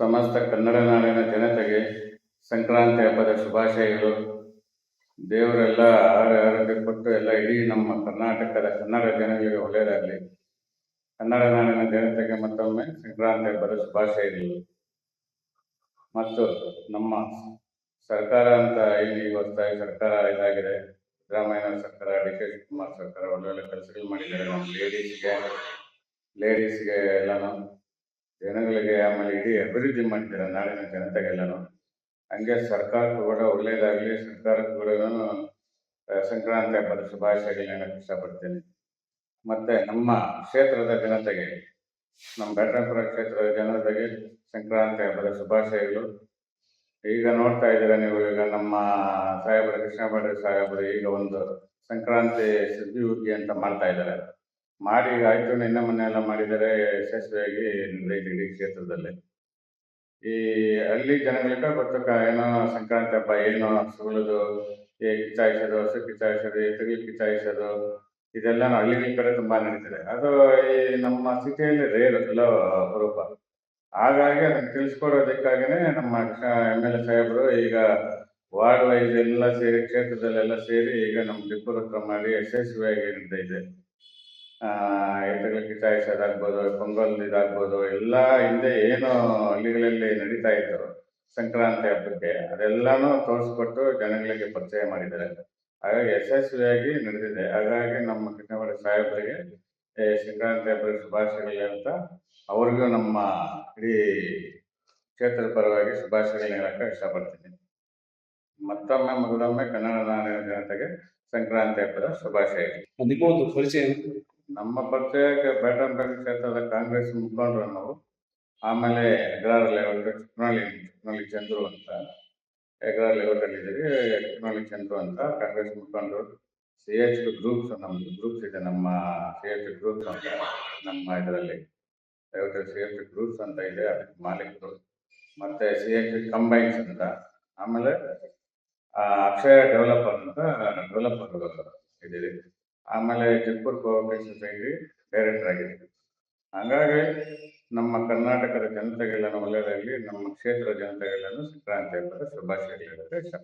ಸಮಸ್ತ ಕನ್ನಡ ನಾಡಿನ ಜನತೆಗೆ ಸಂಕ್ರಾಂತಿ ಹಬ್ಬದ ಶುಭಾಶಯಗಳು. ದೇವರೆಲ್ಲ ಆರ ಆರೋಗ್ಯ ಕೊಟ್ಟು ಎಲ್ಲ ಇಡೀ ನಮ್ಮ ಕರ್ನಾಟಕದ ಕನ್ನಡ ಜನಗಳಿಗೆ ಒಳ್ಳೆಯದಾಗಲಿ. ಕನ್ನಡ ನಾಡಿನ ಜನತೆಗೆ ಮತ್ತೊಮ್ಮೆ ಸಂಕ್ರಾಂತಿ ಹಬ್ಬದ ಶುಭಾಶಯಗಳು. ಮತ್ತು ನಮ್ಮ ಸರ್ಕಾರ ಅಂತ ಇಲ್ಲಿ ಹೊಸದಾಗಿ ಸರ್ಕಾರ ಇದಾಗಿದೆ. ಸಿದ್ದರಾಮಯ್ಯ ಸರ್ಕಾರ, ಡಿ ಕೆ ಶಿವಕುಮಾರ್ ಸರ್ಕಾರ ಒಳ್ಳೊಳ್ಳೆ ಕೆಲಸಗಳು ಮಾಡಿದ್ದಾರೆ. ನಮ್ಮ ಲೇಡೀಸ್ಗೆ ಲೇಡೀಸ್ಗೆ ಎಲ್ಲಾನು ಜನಗಳಿಗೆ ಆಮೇಲೆ ಇಡೀ ಅಭಿವೃದ್ಧಿ ಮಾಡ್ತೀರ ನಾಡಿನ ಜನತೆಗೆಲ್ಲಾನು. ಹಂಗೆ ಸರ್ಕಾರಕ್ಕೂ ಕೂಡ ಒಳ್ಳೆಯದಾಗಲಿ ಸರ್ಕಾರಕ್ಕೂ ಕೂಡ ಸಂಕ್ರಾಂತಿ ಹಬ್ಬದ ಶುಭಾಶಯಗಳನ್ನ ಹೇಳಕ್ ಇಷ್ಟಪಡ್ತೀನಿ. ಮತ್ತೆ ನಮ್ಮ ಕ್ಷೇತ್ರದ ಜನತೆಗೆ, ನಮ್ಮ ಬೆಟ್ಟಪುರ ಕ್ಷೇತ್ರದ ಜನತೆಗೆ ಸಂಕ್ರಾಂತಿ ಹಬ್ಬದ ಶುಭಾಶಯಗಳು. ಈಗ ನೋಡ್ತಾ ಇದ್ದೀರ ನೀವು ಈಗ ನಮ್ಮ ಸಾಹೇಬರ ಕೃಷ್ಣ ಬಡ್ರೆ ಸಾಹೇಬರು ಈಗ ಒಂದು ಸಂಕ್ರಾಂತಿ ಸುದ್ದಿ ಅಂತ ಮಾಡ್ತಾ ಇದ್ದಾರೆ. ಮಾಡಿ ಆಯ್ತು ನಿನ್ನೆ ಮೊನ್ನೆ ಎಲ್ಲ ಮಾಡಿದರೆ ಯಶಸ್ವಿಯಾಗಿ ಇಡೀ ಕ್ಷೇತ್ರದಲ್ಲಿ. ಈ ಹಳ್ಳಿ ಜನಗಳಿಗೆ ಗೊತ್ತಕ್ಕ ಏನೋ ಸಂಕ್ರಾಂತಿ ಹಬ್ಬ, ಏನೋ ಸುಳ್ಳದು ಏ ಕಿತ್ತಾಯಿಸೋದು ಹಸು ಕಿತ್ತಾಯಿಸೋದು ಎತ್ತುಗಳು ಕಿತ್ತಾಯಿಸೋದು ಇದೆಲ್ಲ ಹಳ್ಳಿಗಳ ಕಡೆ ತುಂಬಾ ನಡೀತದೆ. ಅದು ಈ ನಮ್ಮ ಸಿಟಿಯಲ್ಲಿ ರೇರ್ ಎಲ್ಲ ಅಪರೂಪ. ಹಾಗಾಗಿ ಅದನ್ನ ತಿಳಿಸ್ಕೊಡೋದಕ್ಕಾಗಿನೇ ನಮ್ಮ ಎಂ ಎಲ್ ಎ ಸಾಹೇಬರು ಈಗ ವಾರ್ಡ್ ವೈಸ್ ಎಲ್ಲ ಸೇರಿ, ಕ್ಷೇತ್ರದಲ್ಲೆಲ್ಲ ಸೇರಿ ಈಗ ನಮ್ಮ ಟಿಪ್ಪು ಮಾಡಿ ಯಶಸ್ವಿಯಾಗಿ ನಡೀತಾ ಇದೆ. ಆ, ಎತ್ತುಗಳು ಕಿಚಾಯಿಸೋದಾಗ್ಬೋದು ಪೊಂಗಲ್ ಇದಾಗ್ಬೋದು ಎಲ್ಲ ಹಿಂದೆ ಏನು ಹಳ್ಳಿಗಳಲ್ಲಿ ನಡೀತಾ ಇತ್ತು ಸಂಕ್ರಾಂತಿ ಹಬ್ಬಕ್ಕೆ. ಅದೆಲ್ಲಾನು ತೋರಿಸ್ಕೊಟ್ಟು ಜನಗಳಿಗೆ ಪರಿಚಯ ಮಾಡಿದ್ದಾರೆ. ಹಾಗಾಗಿ ಯಶಸ್ವಿಯಾಗಿ ನಡೆದಿದೆ. ಹಾಗಾಗಿ ನಮ್ಮ ಕೃಷ್ಣವರ ಸಾಹೇಬರಿಗೆ ಸಂಕ್ರಾಂತಿ ಹಬ್ಬದ ಶುಭಾಶಯಗಳು ಅಂತ ಅವ್ರಿಗೂ ನಮ್ಮ ಇಡೀ ಕ್ಷೇತ್ರದ ಪರವಾಗಿ ಶುಭಾಶಯಗಳನ್ನ ಹೇಳಕ್ಕೆ ಇಷ್ಟಪಡ್ತೀನಿ. ಮತ್ತೊಮ್ಮೆ ಮೊದಲೊಮ್ಮೆ ಕನ್ನಡ ನಾಡಿನ ಜನತೆಗೆ ಸಂಕ್ರಾಂತಿ ಹಬ್ಬದ ಶುಭಾಶಯಗಳು. ಪರಿಚಯ ನಮ್ಮ ಪಕ್ಷಕ್ಕೆ ಬೇಟಂಪೇಟೆ ಕ್ಷೇತ್ರದ ಕಾಂಗ್ರೆಸ್ ಮುಖಂಡರು ನಾವು ಆಮೇಲೆ ಎಗ್ರಾರ್ ಲೆವೆಲ್ ಚಿಕ್ಕನಹಳ್ಳಿ ಟೆಕ್ನಾಲಿ ಚಂದ್ರು ಅಂತ ಎಗ್ರಾರ್ ಲೆವೆಲ್ ಇದ್ದೀವಿ ಟೆಕ್ನಾಲಜಿ ಚಂದ್ರು ಅಂತ ಕಾಂಗ್ರೆಸ್ ಮುಖಂಡರು ಸಿ ಎಚ್ ಗ್ರೂಪ್ಸ್ ನಮ್ದು ಗ್ರೂಪ್ಸ್ ಇದೆ ನಮ್ಮ ಸಿ ಎಚ್ ಗ್ರೂಪ್ಸ್ ಅಂತ, ನಮ್ಮ ಇದರಲ್ಲಿ ಸಿ ಎಚ್ ಗ್ರೂಪ್ಸ್ ಅಂತ ಇದೆ, ಅದಕ್ಕೆ ಮಾಲೀಕರು, ಮತ್ತೆ ಸಿ ಎಚ್ ಕಂಬೈನ್ಸ್ ಅಂತ, ಆಮೇಲೆ ಅಕ್ಷಯ ಡೆವಲಪರ್ ಅಂತ ಡೆವಲಪರ್ ಇದ್ದೀವಿ. ಆಮೇಲೆ ಜೈಪುರ್ ಕೋಆಪರೇಟಿವ್ ಸೊಸೈಟಿ ಡೈರೆಕ್ಟರ್ ಆಗಿದ್ದೆ. ಹಾಗಾಗಿ ನಮ್ಮ ಕರ್ನಾಟಕದ ಜನತೆಗೆಲ್ಲ ಒಳ್ಳೆಯದಾಗಲಿ ನಮ್ಮ ಕ್ಷೇತ್ರದ ಜನತೆಗೆಲ್ಲನೂ ಸಂಕ್ರಾಂತಿ ಹಬ್ಬದ ಹೇಳಕ್ಕೆ ಇಷ್ಟ